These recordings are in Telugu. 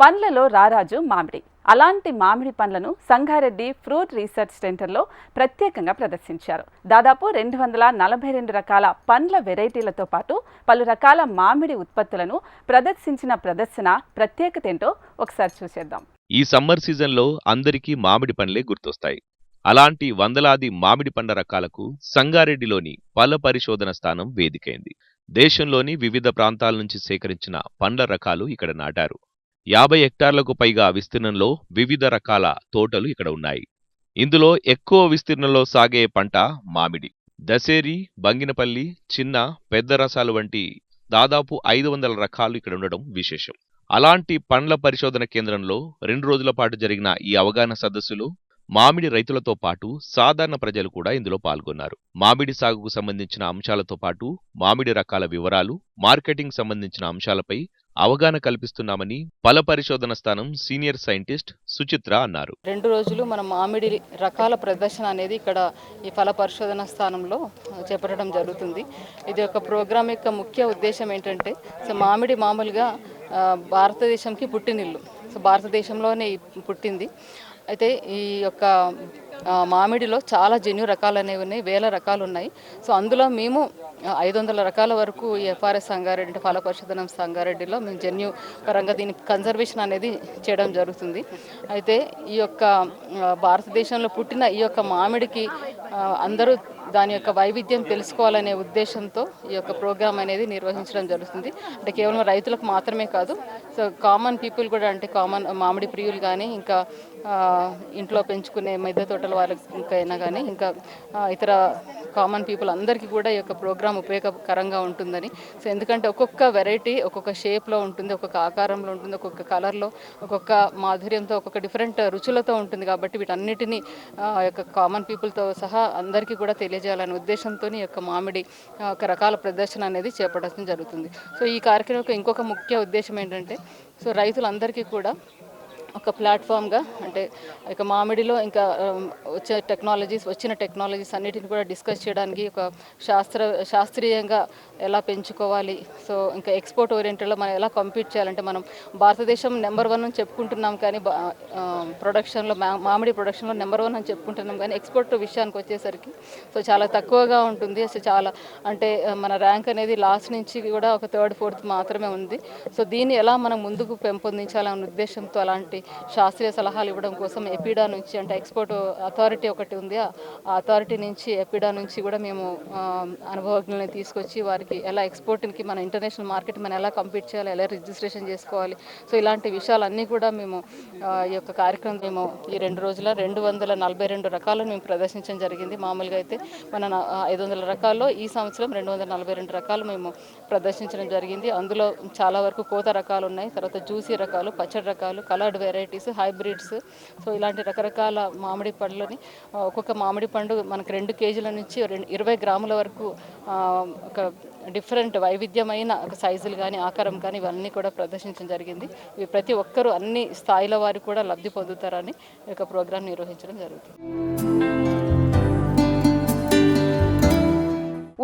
పండ్లలో రారాజు మామిడి. అలాంటి మామిడి పండ్లను సంగారెడ్డి ఫ్రూట్ రీసెర్చ్ సెంటర్లో ప్రత్యేకంగా ప్రదర్శించారు. దాదాపు రెండు వందల నలభై రెండు రకాల పండ్ల వెరైటీలతో పాటు పలు రకాల మామిడి ఉత్పత్తులను ప్రదర్శించిన ప్రదర్శన ప్రత్యేకత ఏంటో ఒకసారి చూసేద్దాం. ఈ సమ్మర్ సీజన్లో అందరికీ మామిడి పండ్లే గుర్తొస్తాయి. అలాంటి వందలాది మామిడి పండ్ల రకాలకు సంగారెడ్డిలోని పల పరిశోధన స్థానం వేదికైంది. దేశంలోని వివిధ ప్రాంతాల నుంచి సేకరించిన పండ్ల రకాలు ఇక్కడ నాటారు. యాభై హెక్టార్లకు పైగా విస్తీర్ణంలో వివిధ రకాల తోటలు ఇక్కడ ఉన్నాయి. ఇందులో ఎక్కువ విస్తీర్ణంలో సాగే పంట మామిడి. దసేరి బంగినపల్లి చిన్న పెద్ద రసాలు వంటి దాదాపు ఐదు వందల రకాలు ఇక్కడ ఉండడం విశేషం. అలాంటి పండ్ల పరిశోధన కేంద్రంలో రెండు రోజుల పాటు జరిగిన ఈ అవగాహన సదస్సులో మామిడి రైతులతో పాటు సాధారణ ప్రజలు కూడా ఇందులో పాల్గొన్నారు. మామిడి సాగుకు సంబంధించిన అంశాలతో పాటు మామిడి రకాల వివరాలు మార్కెటింగ్ సంబంధించిన అంశాలపై అవగాహన కల్పిస్తున్నామని పల పరిశోధన స్థానం సీనియర్ సైంటిస్ట్ సుచిత్ర అన్నారు. రెండు రోజులు మనం మామిడి రకాల ప్రదర్శన అనేది ఇక్కడ ఈ ఫల పరిశోధన స్థానంలో చేపట్టడం జరుగుతుంది. ఇది ఒక ప్రోగ్రామ్ యొక్క ముఖ్య ఉద్దేశం ఏంటంటే సో మామిడి మామూలుగా భారతదేశంకి పుట్టినిల్లు. సో భారతదేశంలోనే పుట్టింది. అయితే ఈ యొక్క మామిడిలో చాలా జన్యు రకాలు అనేవి ఉన్నాయి వేల రకాలు ఉన్నాయి సో అందులో మేము ఐదు వందల రకాల వరకు ఈ ఎఫ్ఆర్ఎస్ సంగారెడ్డి అంటే ఫలపరిశోధన సంగారెడ్డిలో మేము జన్యు పరంగా దీని కన్జర్వేషన్ అనేది చేయడం జరుగుతుంది. అయితే ఈ యొక్క భారతదేశంలో పుట్టిన ఈ యొక్క మామిడికి అందరూ దాని యొక్క వైవిధ్యం తెలుసుకోవాలనే ఉద్దేశంతో ఈ యొక్క ప్రోగ్రామ్ అనేది నిర్వహించడం జరుగుతుంది. అంటే కేవలం రైతులకు మాత్రమే కాదు సో కామన్ పీపుల్ కూడా అంటే కామన్ మామిడి ప్రియులు కానీ ఇంకా ఇంట్లో పెంచుకునే మిద్దె తోటల వారికైనా కానీ ఇంకా ఇతర కామన్ పీపుల్ అందరికీ కూడా ఈ యొక్క ప్రోగ్రామ్ ఉపయోగకరంగా ఉంటుందని. సో ఎందుకంటే ఒక్కొక్క వెరైటీ ఒక్కొక్క షేప్లో ఉంటుంది ఒక్కొక్క ఆకారంలో ఉంటుంది ఒక్కొక్క కలర్లో ఒక్కొక్క మాధుర్యంతో ఒక్కొక్క డిఫరెంట్ రుచులతో ఉంటుంది కాబట్టి వీటన్నిటినీ యొక్క కామన్ పీపుల్తో సహా అందరికీ కూడా తెలియజేయాలనే ఉద్దేశంతో ఈ యొక్క మామిడి ఒక రకాల ప్రదర్శన అనేది చేపట్టడం జరుగుతుంది. సో ఈ కార్యక్రమం యొక్క ఇంకొక ముఖ్య ఉద్దేశం ఏంటంటే సో రైతులందరికీ కూడా ఒక ప్లాట్ఫామ్గా అంటే ఇక మామిడిలో ఇంకా వచ్చే టెక్నాలజీస్ వచ్చిన టెక్నాలజీస్ అన్నిటిని కూడా డిస్కస్ చేయడానికి ఒక శాస్త్ర శాస్త్రీయంగా ఎలా పెంచుకోవాలి. సో ఇంకా ఎక్స్పోర్ట్ ఓరియంటెడ్లో మనం ఎలా కంపీట్ చేయాలంటే మనం భారతదేశం నెంబర్ వన్ అని చెప్పుకుంటున్నాం కానీ బా- ప్రొడక్షన్లో మా మామిడి ప్రొడక్షన్లో నెంబర్ వన్ అని చెప్పుకుంటున్నాం కానీ ఎక్స్పోర్ట్ విషయానికి వచ్చేసరికి సో చాలా తక్కువగా ఉంటుంది. అసలు చాలా అంటే మన ర్యాంక్ అనేది లాస్ట్ నుంచి కూడా ఒక థర్డ్ ఫోర్త్ మాత్రమే ఉంది. సో దీన్ని ఎలా మనం ముందుకు పెంపొందించాలనే ఉద్దేశంతో అలాంటి శాస్త్రీయ సలహాలు ఇవ్వడం కోసం ఎపిడా నుంచి అంటే ఎక్స్పోర్ట్ అథారిటీ ఒకటి ఉంది. ఆ అథారిటీ నుంచి ఎపిడా నుంచి కూడా మేము ఆ, అనుభవజ్ఞుల్ని తీసుకొచ్చి వారికి ఎలా ఎక్స్పోర్ట్కి మన ఇంటర్నేషనల్ మార్కెట్ మనం ఎలా కంపీట్ చేయాలి ఎలా రిజిస్ట్రేషన్ చేసుకోవాలి. సో ఇలాంటి విషయాలన్నీ కూడా మేము ఈ యొక్క కార్యక్రమం మేము ఈ రెండు రోజుల రెండు వందల నలభై రెండు రకాలను మేము ప్రదర్శించడం జరిగింది. మామూలుగా అయితే మన ఐదు వందల రకాల్లో ఈ సంవత్సరం రెండు వందల నలభై రెండు రకాలు మేము ప్రదర్శించడం జరిగింది. అందులో చాలా వరకు కోత రకాలు ఉన్నాయి తర్వాత జ్యూసీ రకాలు పచ్చడి రకాలు కలర్డ్ వెరైటీస్ హైబ్రిడ్స్ సో ఇలాంటి రకరకాల మామిడి పండ్లని ఒక్కొక్క మామిడి పండు మనకు రెండు కేజీల నుంచి రెండు ఇరవై గ్రాముల వరకు ఒక డిఫరెంట్ వైవిధ్యమైన ఒక సైజులు కానీ ఆకారం కానీ ఇవన్నీ కూడా ప్రదర్శించడం జరిగింది. ఇవి ప్రతి ఒక్కరూ అన్ని స్థాయిల వారు కూడా లబ్ధి పొందుతారని ఈ యొక్క ప్రోగ్రాం నిర్వహించడం జరుగుతుంది.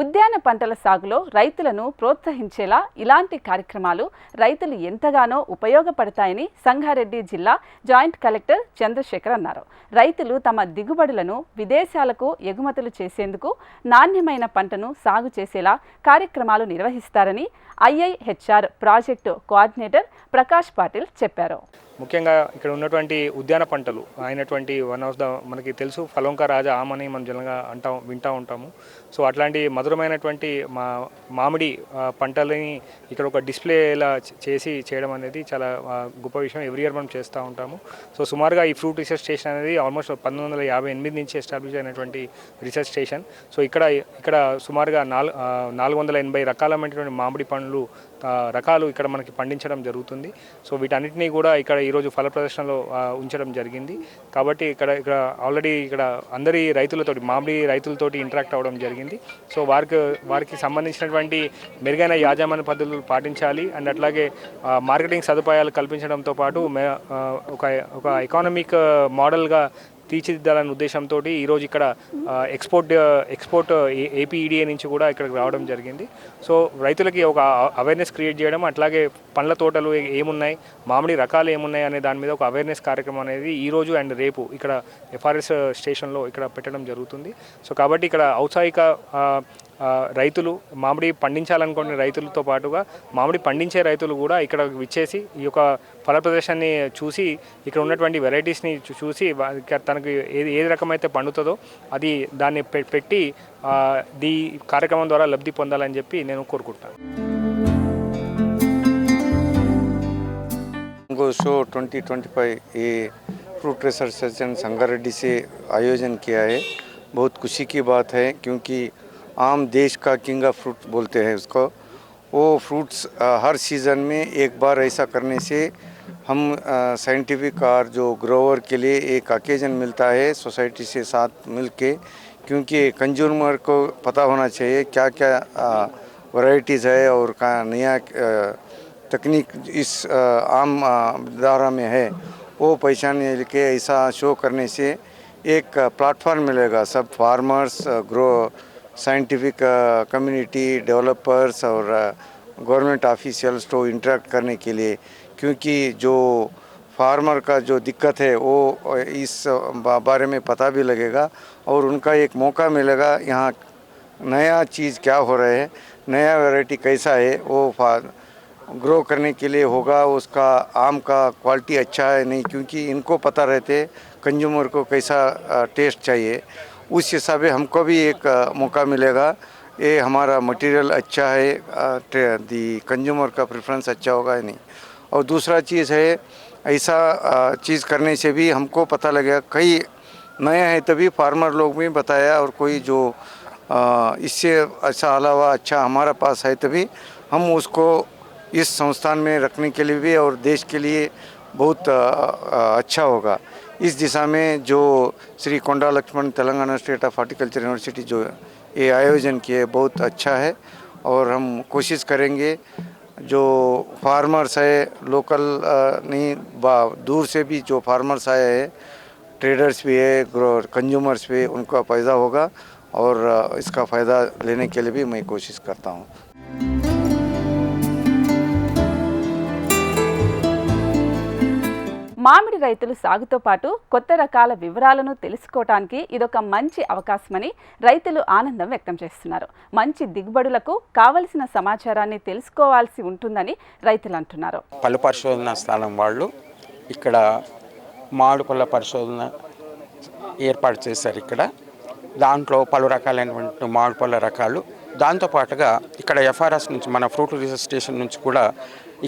ఉద్యాన పంటల సాగులో రైతులను ప్రోత్సహించేలా ఇలాంటి కార్యక్రమాలు రైతులు ఎంతగానో ఉపయోగపడతాయని సంగారెడ్డి జిల్లా జాయింట్ కలెక్టర్ చంద్రశేఖర్ అన్నారు. రైతులు తమ దిగుబడులను విదేశాలకు ఎగుమతులు చేసేందుకు నాణ్యమైన పంటను సాగు చేసేలా కార్యక్రమాలు నిర్వహిస్తారని IIHR project coordinator Prakash Patil చెప్పారు. ముఖ్యంగా ఇక్కడ ఉన్నటువంటి ఉద్యాన పంటలు అయినటువంటి వన్ ఆఫ్ ద మనకి తెలుసు ఫలంక రాజా ఆమని మనం జనంగా అంటాం వింటూ ఉంటాము. సో అట్లాంటి మధురమైనటువంటి మా మామిడి పంటలని ఇక్కడ ఒక డిస్ప్లేలా చేసి చేయడం అనేది చాలా గొప్ప విషయం. ఎవ్రీ ఇయర్ మనం చేస్తూ ఉంటాము. సో సుమారుగా ఈ ఫ్రూట్ రీసెర్చ్ స్టేషన్ అనేది ఆల్మోస్ట్ పంతొమ్మిది వందల యాభై ఎనిమిది నుంచి ఎస్టాబ్లిష్ అయినటువంటి రీసెర్చ్ స్టేషన్. సో ఇక్కడ ఇక్కడ సుమారుగా నాలుగు నాలుగు వందల ఎనభై రకాలమైనటువంటి మామిడి పండ్లు రకాలు ఇక్కడ మనకి పండించడం జరుగుతుంది. సో వీటన్నిటినీ కూడా ఇక్కడ ఈరోజు ఫల ప్రదర్శనలో ఉంచడం జరిగింది. కాబట్టి ఇక్కడ ఇక్కడ ఆల్రెడీ ఇక్కడ అందరి రైతులతోటి మామిడి రైతులతోటి ఇంటరాక్ట్ అవ్వడం జరిగింది. సో వారికి వారికి సంబంధించినటువంటి మెరుగైన యాజమాన్య పద్ధతులు పాటించాలి. అండ్ అట్లాగే మార్కెటింగ్ సదుపాయాలు కల్పించడంతో పాటు ఒక ఒక ఎకానమిక్ మోడల్గా తీర్చిదిద్దాలనే ఉద్దేశంతో ఈరోజు ఇక్కడ ఎక్స్పోర్ట్ ఎక్స్పోర్ట్ ఏ- ఏపీఈడిఏ నుంచి కూడా ఇక్కడికి రావడం జరిగింది. సో రైతులకి ఒక అవేర్నెస్ క్రియేట్ చేయడం అట్లాగే పండ్ల తోటలు ఏమున్నాయి మామిడి రకాలు ఏమున్నాయి అనే దాని మీద ఒక అవేర్నెస్ కార్యక్రమం అనేది ఈరోజు అండ్ రేపు ఇక్కడ ఎఫ్ఆర్ఎస్ స్టేషన్లో ఇక్కడ పెట్టడం జరుగుతుంది. సో కాబట్టి ఇక్కడ ఔత్సాహిక రైతులు మామిడి పండించాలనుకునే రైతులతో పాటుగా మామిడి పండించే రైతులు కూడా ఇక్కడ విచ్చేసి ఈ యొక్క ఫల ప్రదర్శనని చూసి ఇక్కడ ఉన్నటువంటి వెరైటీస్ని చూ- చూసి వా- ఇక తనకు ఏది ఏది రకమైతే పండుతుందో అది దాన్ని పె- పెట్టి ఆ, ఈ కార్యక్రమం ద్వారా లబ్ధి పొందాలని చెప్పి నేను కోరుకుంటాను मैंगो शो 2025 ये फ्रूट रिसर्च सेशन संगारेड्डी से आयोजन किया है बहुत खुशी की बात है क्योंकि आम देश का किंग ऑफ़ फ्रूट बोलते हैं उसको। वो फ्रूट्स हर सीज़न में एक बार ऐसा करने से हम साइंटिफिक और जो ग्रोवर के लिए एक ओकेजन मिलता है सोसाइटी से साथ मिल के क्योंकि कंज्यूमर को पता होना चाहिए क्या क्या वैरायटीज़ है और का नया तकनीक इस आम दायरा में है। वो पहचानने के ऐसा शो करने से एक प्लेटफॉर्म मिलेगा। सब farmers grow scientific community developers और गवर्नमेंट ऑफिशियल्स को इंटरेक्ट करने के लिए, क्योंकि जो फार्मर का जो दिक्कत है, वो इस बारे में पता भी लगेगा और उनका एक मौका मिलेगा, यहाँ नया चीज़ क्या हो रहा है, नया वैरायटी कैसा है, वो ग्रो करने के लिए होगा, उसका आम का क्वालिटी अच्छा है, नहीं, क्योंकि इनको पता रहते कंज्यूमर को कैसा टेस्ट चाहिए। उस हिसाब से हमको भी एक मौका मिलेगा। ये हमारा मटेरियल अच्छा है दी कंज्यूमर का प्रेफरेंस अच्छा होगा या नहीं। और दूसरा चीज़ है, ऐसा चीज़ करने से भी हमको पता लगेगा, कई नया है तभी फार्मर लोग भी बताया और कोई जो इससे अच्छा अलावा अच्छा हमारा पास है तभी हम उसको इस संस्थान में रखने के लिए भी और देश के लिए बहुत अच्छा होगा। इस दिशा में जो Shri Konda Laxman Telangana state of horticulture university जो ये आयोजन किए बहुत अच्छा है और हम कोशिश करेंगे जो फार्मर्स है, लोकल नहीं दूर से भी जो फार्मर्स आए हैं, ट्रेडर्स भी है कंज्यूमर्स भी उनका फ़ायदा होगा और इसका फ़ायदा लेने के लिए भी मैं कोशिश करता हूँ। మామిడి రైతులు సాగుతో పాటు కొత్త రకాల వివరాలను తెలుసుకోవటానికి ఇదొక మంచి అవకాశమని రైతులు ఆనందం వ్యక్తం చేస్తున్నారు. మంచి దిగుబడులకు కావలసిన సమాచారాన్ని తెలుసుకోవాల్సి ఉంటుందని రైతులు అంటున్నారు. పలు పరిశోధన స్థానం వాళ్ళు ఇక్కడ మామిడి పళ్ళ పరిశోధన ఏర్పాటు చేశారు ఇక్కడ. దాంట్లో పలు రకాలైనటువంటి మామిడి పళ్ళ రకాలు. దాంతోపాటుగా ఇక్కడ ఎఫ్ఆర్ఎస్ నుంచి మన ఫ్రూట్ రీసెర్చ్ స్టేషన్ నుంచి కూడా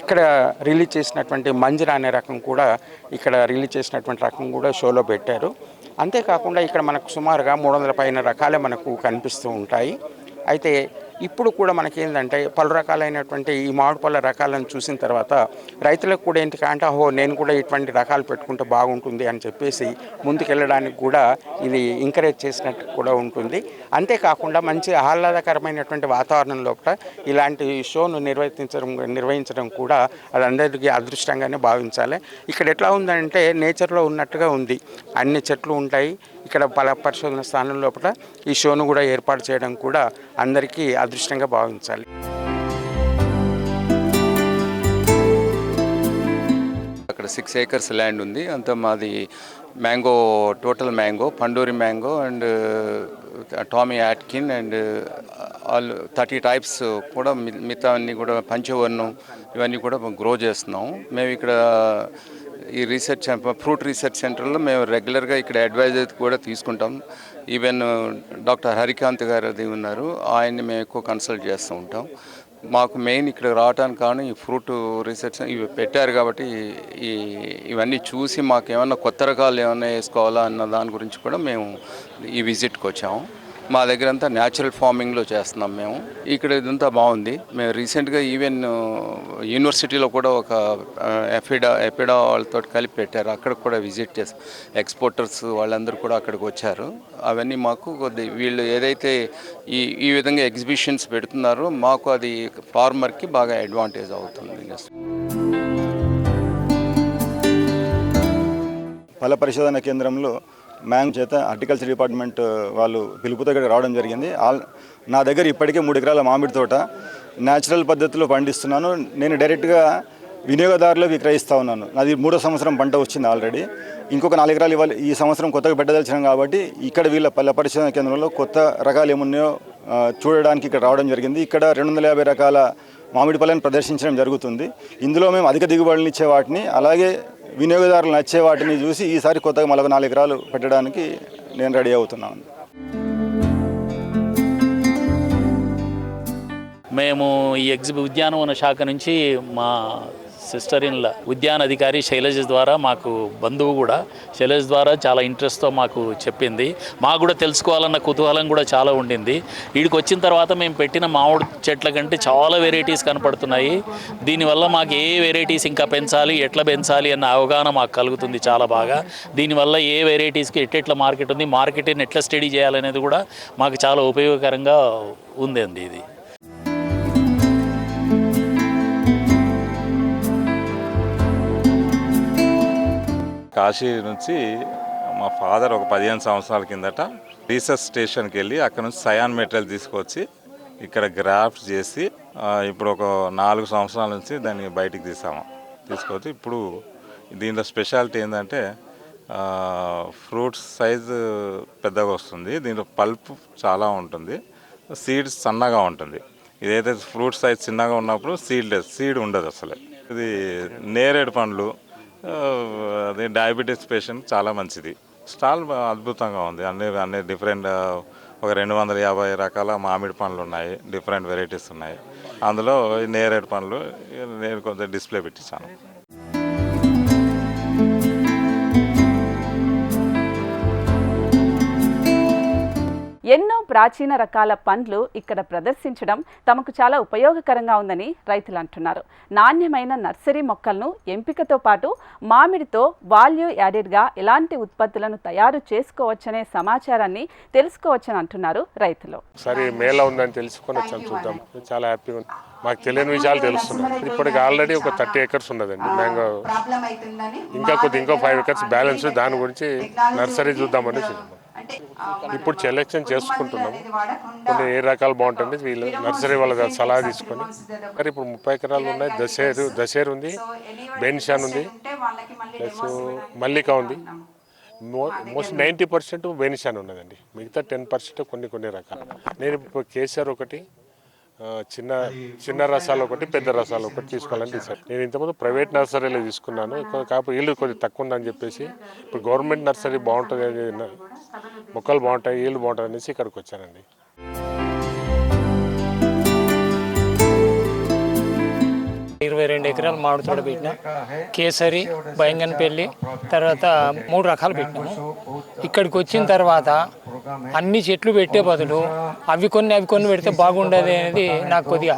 ఇక్కడ రిలీజ్ చేసినటువంటి మంజిరా అనే రకం కూడా ఇక్కడ రిలీజ్ చేసినటువంటి రకం కూడా షోలో పెట్టారు. అంతేకాకుండా ఇక్కడ మనకు సుమారుగా మూడు వందల పైన రకాలే మనకు కనిపిస్తూ ఉంటాయి. అయితే ఇప్పుడు కూడా మనకి ఏంటంటే పలు రకాలైనటువంటి ఈ మామిడి పళ్ళ రకాలను చూసిన తర్వాత రైతులకు కూడా ఏంటి అంటే ఓహో నేను కూడా ఇటువంటి రకాలు పెట్టుకుంటే బాగుంటుంది అని చెప్పేసి ముందుకెళ్ళడానికి కూడా ఇది ఎంకరేజ్ చేసినట్టు కూడా ఉంటుంది. అంతేకాకుండా మంచి ఆహ్లాదకరమైనటువంటి వాతావరణం లోపల ఇలాంటి షోను నిర్వర్తించడం నిర్వహించడం కూడా అది అందరికీ అదృష్టంగానే భావించాలి. ఇక్కడ ఎట్లా ఉందంటే నేచర్లో ఉన్నట్టుగా ఉంది. అన్ని చెట్లు ఉంటాయి ఇక్కడ పల పరిశోధన స్థానం లోపల ఈ షోను కూడా ఏర్పాటు చేయడం కూడా అందరికీ అదృష్టంగా భావించాలి. అక్కడ సిక్స్ ఏకర్స్ ల్యాండ్ ఉంది. అంతా మాది mango total mango Panduri mango and Tommy Atkin and all thirty types కూడా మి- మిగతా అన్నీ కూడా పంచవర్ణం ఇవన్నీ కూడా గ్రో చేస్తున్నాం. మేము ఇక్కడ ఈ రీసెర్చ్ ఫ్రూట్ రీసెర్చ్ సెంటర్లో మేము రెగ్యులర్గా ఇక్కడ అడ్వైజర్ కూడా తీసుకుంటాం. ఈవెన్ డాక్టర్ హరికాంత్ గారు అది ఉన్నారు. ఆయన్ని మేము ఎక్కువ కన్సల్ట్ చేస్తూ ఉంటాం. మాకు మెయిన్ ఇక్కడ రావడానికి కానీ ఈ ఫ్రూట్ రీసెర్చ్ ఇవి పెట్టారు కాబట్టి ఈ ఇవన్నీ చూసి మాకు ఏమన్నా కొత్త రకాలు ఏమైనా వేసుకోవాలా అన్న దాని గురించి కూడా మేము ఈ విజిట్కి వచ్చాము. మా దగ్గర అంతా న్యాచురల్ ఫార్మింగ్లో చేస్తున్నాం మేము. ఇక్కడ ఇదంతా బాగుంది. మేము రీసెంట్గా ఈవెన్ యూనివర్సిటీలో కూడా ఒక ఎఫిడా ఎఫిడా వాళ్ళతో కలిపి పెట్టారు. అక్కడ కూడా విజిట్ చేసి ఎక్స్పోర్టర్స్ వాళ్ళందరూ కూడా అక్కడికి వచ్చారు. అవన్నీ మాకు కొద్ది వీళ్ళు ఏదైతే ఈ ఈ విధంగా ఎగ్జిబిషన్స్ పెడుతున్నారో మాకు అది ఫార్మర్కి బాగా అడ్వాంటేజ్ అవుతుంది. ఫల పరిశోధన కేంద్రంలో మ్యాంగ్ చేత హార్టికల్చర్ డిపార్ట్మెంట్ వాళ్ళు పిలుపుతో ఇక్కడ రావడం జరిగింది. నా దగ్గర ఇప్పటికే మూడు ఎకరాల మామిడి తోట న్యాచురల్ పద్ధతిలో పండిస్తున్నాను. నేను డైరెక్ట్గా వినియోగదారులు విక్రయిస్తూ ఉన్నాను. నాది మూడో సంవత్సరం పంట వచ్చింది ఆల్రెడీ. ఇంకొక నాలుగు ఎకరాలు ఇవ్వాలి ఈ సంవత్సరం కొత్తగా పెట్టదలిచినాం కాబట్టి ఇక్కడ వీళ్ళ పల్లె పరిశోధన కేంద్రంలో కొత్త రకాలు ఏమున్నాయో చూడడానికి ఇక్కడ రావడం జరిగింది. ఇక్కడ రెండు వందల యాభై రకాల మామిడి పళ్ళని ప్రదర్శించడం జరుగుతుంది. ఇందులో మేము అధిక దిగుబడులు ఇచ్చే వాటిని అలాగే వినియోగదారులు నచ్చే వాటిని చూసి ఈసారి కొత్తగా మరొక నాలుగు ఎకరాలు పెట్టడానికి నేను రెడీ అవుతున్నాను. మేము ఈ ఎగ్జిబి ఉద్యానవన శాఖ నుంచి మా సిస్టర్ ఇన్ ఉద్యాన అధికారి శైలజ ద్వారా మాకు బంధువు కూడా. శైలజ ద్వారా చాలా ఇంట్రెస్ట్తో మాకు చెప్పింది. మాకు కూడా తెలుసుకోవాలన్న కుతూహలం కూడా చాలా ఉండింది. వీడికి వచ్చిన తర్వాత మేము పెట్టిన మామిడి చెట్ల కంటే చాలా వెరైటీస్ కనపడుతున్నాయి. దీనివల్ల మాకు ఏ వెరైటీస్ ఇంకా పెంచాలి ఎట్లా పెంచాలి అన్న అవగాహన మాకు కలుగుతుంది చాలా బాగా. దీనివల్ల ఏ వెరైటీస్కి ఎట్టెట్ల మార్కెట్ ఉంది మార్కెట్ని ఎట్లా స్టడీ చేయాలనేది కూడా మాకు చాలా ఉపయోగకరంగా ఉందండి ఇది. కాశీ నుంచి మా ఫాదర్ ఒక పదిహేను సంవత్సరాల కిందట రీసెర్చ్ స్టేషన్కి వెళ్ళి అక్కడ నుంచి సయాన్ మెటీరియల్ తీసుకొచ్చి ఇక్కడ గ్రాఫ్ట్ చేసి ఇప్పుడు ఒక నాలుగు సంవత్సరాల నుంచి దాన్ని బయటికి తీసాము. తీసుకొచ్చి ఇప్పుడు దీనిలో స్పెషాలిటీ ఏంటంటే ఫ్రూట్స్ సైజు పెద్దగా వస్తుంది. దీంట్లో పల్ప్ చాలా ఉంటుంది. సీడ్స్ సన్నగా ఉంటుంది. ఇదైతే ఫ్రూట్ సైజ్ చిన్నగా ఉన్నప్పుడు సీడ్ లేదు సీడ్ ఉండదు అసలు. ఇది నేరేడు పండ్లు అది డయాబెటీస్ పేషెంట్ చాలా మంచిది. స్టాల్ అద్భుతంగా ఉంది. అన్ని అన్ని డిఫరెంట్ ఒక రెండు వందల యాభై రకాల మామిడి పండ్లు ఉన్నాయి. డిఫరెంట్ వెరైటీస్ ఉన్నాయి. అందులో నేరేడు పండ్లు నేను కొంచెం డిస్ప్లే పెట్టించాను. ఎన్నో ప్రాచీన రకాల పండ్లు ఇక్కడ ప్రదర్శించడం తమకు చాలా ఉపయోగకరంగా ఉందని రైతులు అంటున్నారు. నాణ్యమైన నర్సరీ మొక్కలను ఎంపికతో పాటు మామిడితో వాల్యూ యాడెడ్గా ఎలాంటి ఉత్పత్తులను తయారు చేసుకోవచ్చనే సమాచారాన్ని తెలుసుకోవచ్చని అంటున్నారు రైతులు. సరే మేళ ఉందని తెలుసుకొని వచ్చాం చూద్దాం. చాలా హ్యాపీగా ఉంది మాకు తెలియని విషయాలు తెలుస్తున్నాయి. ఇప్పటికి ఆల్రెడీ ఒక థర్టీ ఎకర్స్ ఉన్నదండి. మ్యాంగో ఇంకా కొద్ది ఇంకో ఫైవ్ ఎకర్స్ బ్యాలెన్స్ దాని గురించి నర్సరీ చూద్దామని చూద్దాం ఇప్పుడు సెలెక్షన్ చేసుకుంటున్నాము కొన్ని ఏ రకాలు బాగుంటుంది వీళ్ళు నర్సరీ వాళ్ళ సలహా తీసుకొని. మరి ఇప్పుడు ముప్పై ఎకరాలు ఉన్నాయి దశేరు దశేరు ఉంది బెన్షాన్ ఉంది. ప్లస్ మల్లిక ఉంది. మోస్ట్ నైంటీ పర్సెంట్ బెనిషాన్ ఉన్నదండి. మిగతా టెన్ పర్సెంట్ కొన్ని కొన్ని రకాలు. నేను ఇప్పుడు కేసీఆర్ ఒకటి చిన్న చిన్న రసాలు ఒకటి పెద్ద రసాలు ఒకటి తీసుకోవాలని డిసైడ్ నేను ఇంతకుముందు ప్రైవేట్ నర్సరీలో తీసుకున్నాను. కాకపోతే ఈల్డ్ కొద్దిగా తక్కువ ఉందని చెప్పేసి. ఇప్పుడు గవర్నమెంట్ నర్సరీ బాగుంటుంది మొక్కలు బాగుంటాయి ఇల్లు బాగుంటాయి అనేసి ఇక్కడికి వచ్చానండి. ఇరవై రెండు ఎకరాలు మామిడి తోట పెట్టిన. కేసరి బయంగన్పల్లి తర్వాత మూడు రకాలు పెట్టినాము. ఇక్కడికి వచ్చిన తర్వాత అన్ని చెట్లు పెట్టే బదులు అవి కొన్ని అవి కొన్ని పెడితే బాగుండదు అనేది నాకు కొద్దిగా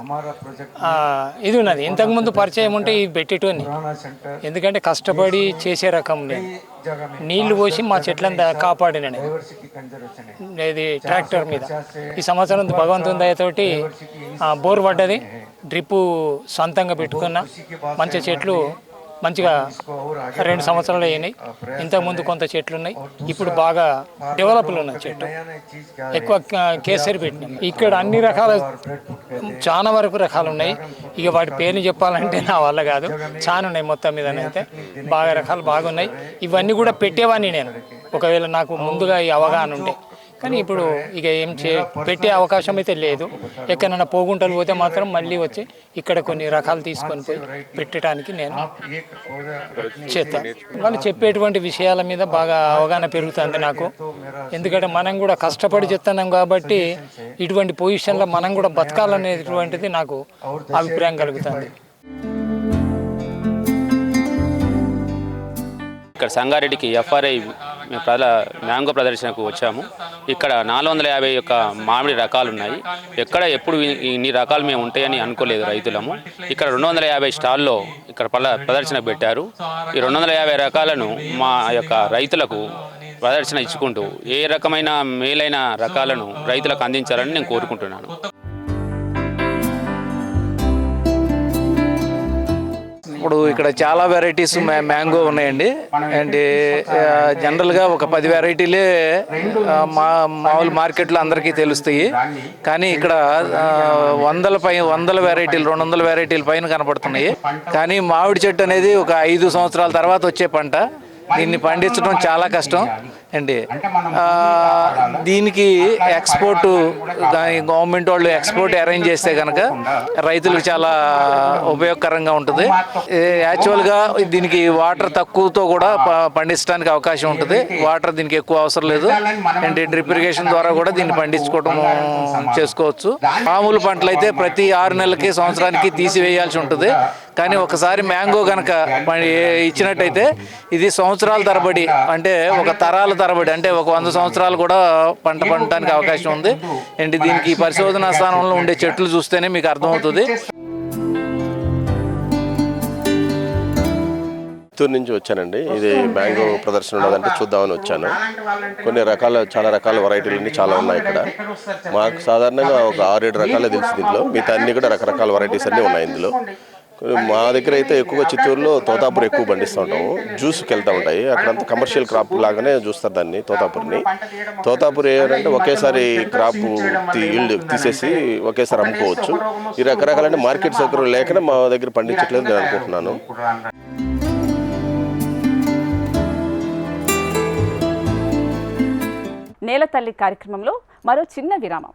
ఇది ఉన్నది. ఇంతకుముందు పరిచయం ఉంటే ఇది పెట్టేటోని. ఎందుకంటే కష్టపడి చేసే రకం నేను నీళ్ళు పోసి మా చెట్లంతా కాపాడిన. ఇది ట్రాక్టర్ మీద. ఈ సంవత్సరం భగవంతుని దయతోటి బోర్ పడ్డది. డ్రిప్పు సొంతంగా పెట్టుకున్నా మంచి చెట్లు మంచిగా రెండు సంవత్సరాలు అయినాయి. ఇంతకుముందు కొంత చెట్లు ఉన్నాయి ఇప్పుడు బాగా డెవలప్లు ఉన్నాయి చెట్టు ఎక్కువ కేసరి పెట్టినాం. ఇక్కడ అన్ని రకాల చాలా వరకు రకాలు ఉన్నాయి. ఇక వాటి పేర్లు చెప్పాలంటే నా వల్ల కాదు. చాలా ఉన్నాయి మొత్తం మీద అయితే బాగా రకాలు బాగున్నాయి. ఇవన్నీ కూడా పెట్టేవాడిని నేను. ఒకవేళ నాకు ముందుగా ఈ అవగాహన ఉంటే. కానీ ఇప్పుడు ఇక ఏం చే పెట్టే అవకాశం అయితే లేదు. ఎక్కడైనా పోగుంటలు పోతే మాత్రం మళ్ళీ వచ్చి ఇక్కడ కొన్ని రకాలు తీసుకొని పోయి పెట్టడానికి నేను చేస్తాను వాళ్ళు చెప్పేటువంటి విషయాల మీద బాగా అవగాహన పెరుగుతుంది నాకు. ఎందుకంటే మనం కూడా కష్టపడి చెప్తున్నాం కాబట్టి ఇటువంటి పొజిషన్లో మనం కూడా బతకాలనేటువంటిది నాకు అభిప్రాయం కలుగుతుంది. ఇక్కడ సంగారెడ్డికి ఎఫ్ఆర్ఐ మేము మ్యాంగో ప్రదర్శనకు వచ్చాము. ఇక్కడ నాలుగు వందల యాభై యొక్క మామిడి రకాలు ఉన్నాయి ఎక్కడ ఎప్పుడు ఇన్ని రకాలు మేము ఉంటాయని అనుకోలేదు రైతులము. ఇక్కడ రెండు వందల యాభై స్టాల్లో ఇక్కడ ప్రదర్శన పెట్టారు. ఈ రెండు వందల యాభై రకాలను మా యొక్క రైతులకు ప్రదర్శన ఇచ్చుకుంటూ ఏ రకమైన మేలైన రకాలను రైతులకు అందించాలని నేను కోరుకుంటున్నాను. ఇప్పుడు ఇక్కడ చాలా వెరైటీస్ మ్యాంగో ఉన్నాయండి. అంటే జనరల్గా ఒక పది వెరైటీలే మా మామూలు మార్కెట్లో అందరికీ తెలుస్తాయి. కానీ ఇక్కడ వందల పై వందల వెరైటీలు రెండు వందల వెరైటీల పైన కనపడుతున్నాయి. కానీ మామిడి చెట్టు అనేది ఒక ఐదు సంవత్సరాల తర్వాత వచ్చే పంట. దీన్ని పండించడం చాలా కష్టం. అండి. దీనికి ఎక్స్పోర్ట్ గవర్నమెంట్ వాళ్ళు ఎక్స్పోర్ట్ అరేంజ్ చేస్తే కనుక రైతులకు చాలా ఉపయోగకరంగా ఉంటుంది. యాక్చువల్గా దీనికి వాటర్ తక్కువతో కూడా పండించడానికి అవకాశం ఉంటుంది. వాటర్ దీనికి ఎక్కువ అవసరం లేదు. అండ్ డ్రిప్ ఇరిగేషన్ ద్వారా కూడా దీన్ని పండించుకోవడం చేసుకోవచ్చు. మామూలు పంటలు అయితే ప్రతి ఆరు నెలలకి సంవత్సరానికి తీసివేయాల్సి ఉంటుంది. కానీ ఒకసారి మ్యాంగో కనుక ఇచ్చినట్టయితే ఇది సంవత్సరాల తరబడి అంటే ఒక తరాల తరబడి అంటే ఒక వంద సంవత్సరాలు కూడా పంట పండటానికి అవకాశం ఉంది. అండ్ దీనికి పరిశోధనా స్థానంలో ఉండే చెట్లు చూస్తేనే మీకు అర్థమవుతుంది. చిత్తూరు నుంచి వచ్చానండి. ఇది మ్యాంగో ప్రదర్శన ఉన్నదంటే చూద్దామని వచ్చాను. కొన్ని రకాల చాలా రకాల వెరైటీలు అన్ని చాలా ఉన్నాయి ఇక్కడ. మాకు సాధారణంగా ఒక ఆరేడు రకాలే తెలుసు దీంట్లో. మిగతా అన్ని కూడా రకరకాల వెరైటీస్ అన్నీ ఉన్నాయి ఇందులో. మా దగ్గర అయితే ఎక్కువగా చిత్తూరులో తోతాపూర్ ఎక్కువ పండిస్తూ ఉంటాము. జ్యూస్కి వెళ్తూ ఉంటాయి. అక్కడంతా కమర్షియల్ క్రాప్ లాగానే చూస్తారు దాన్ని తోతాపూర్ని. తోతాపూర్ ఏంటంటే ఒకేసారి క్రాప్ ఇల్డ్ తీసేసి ఒకేసారి అమ్ముకోవచ్చు. ఈ రకరకాలంటే మార్కెట్ సౌకర్యం లేకనే మా దగ్గర పండించట్లేదు నేను అనుకుంటున్నాను. నేల తల్లి కార్యక్రమంలో మరో చిన్న విరామం.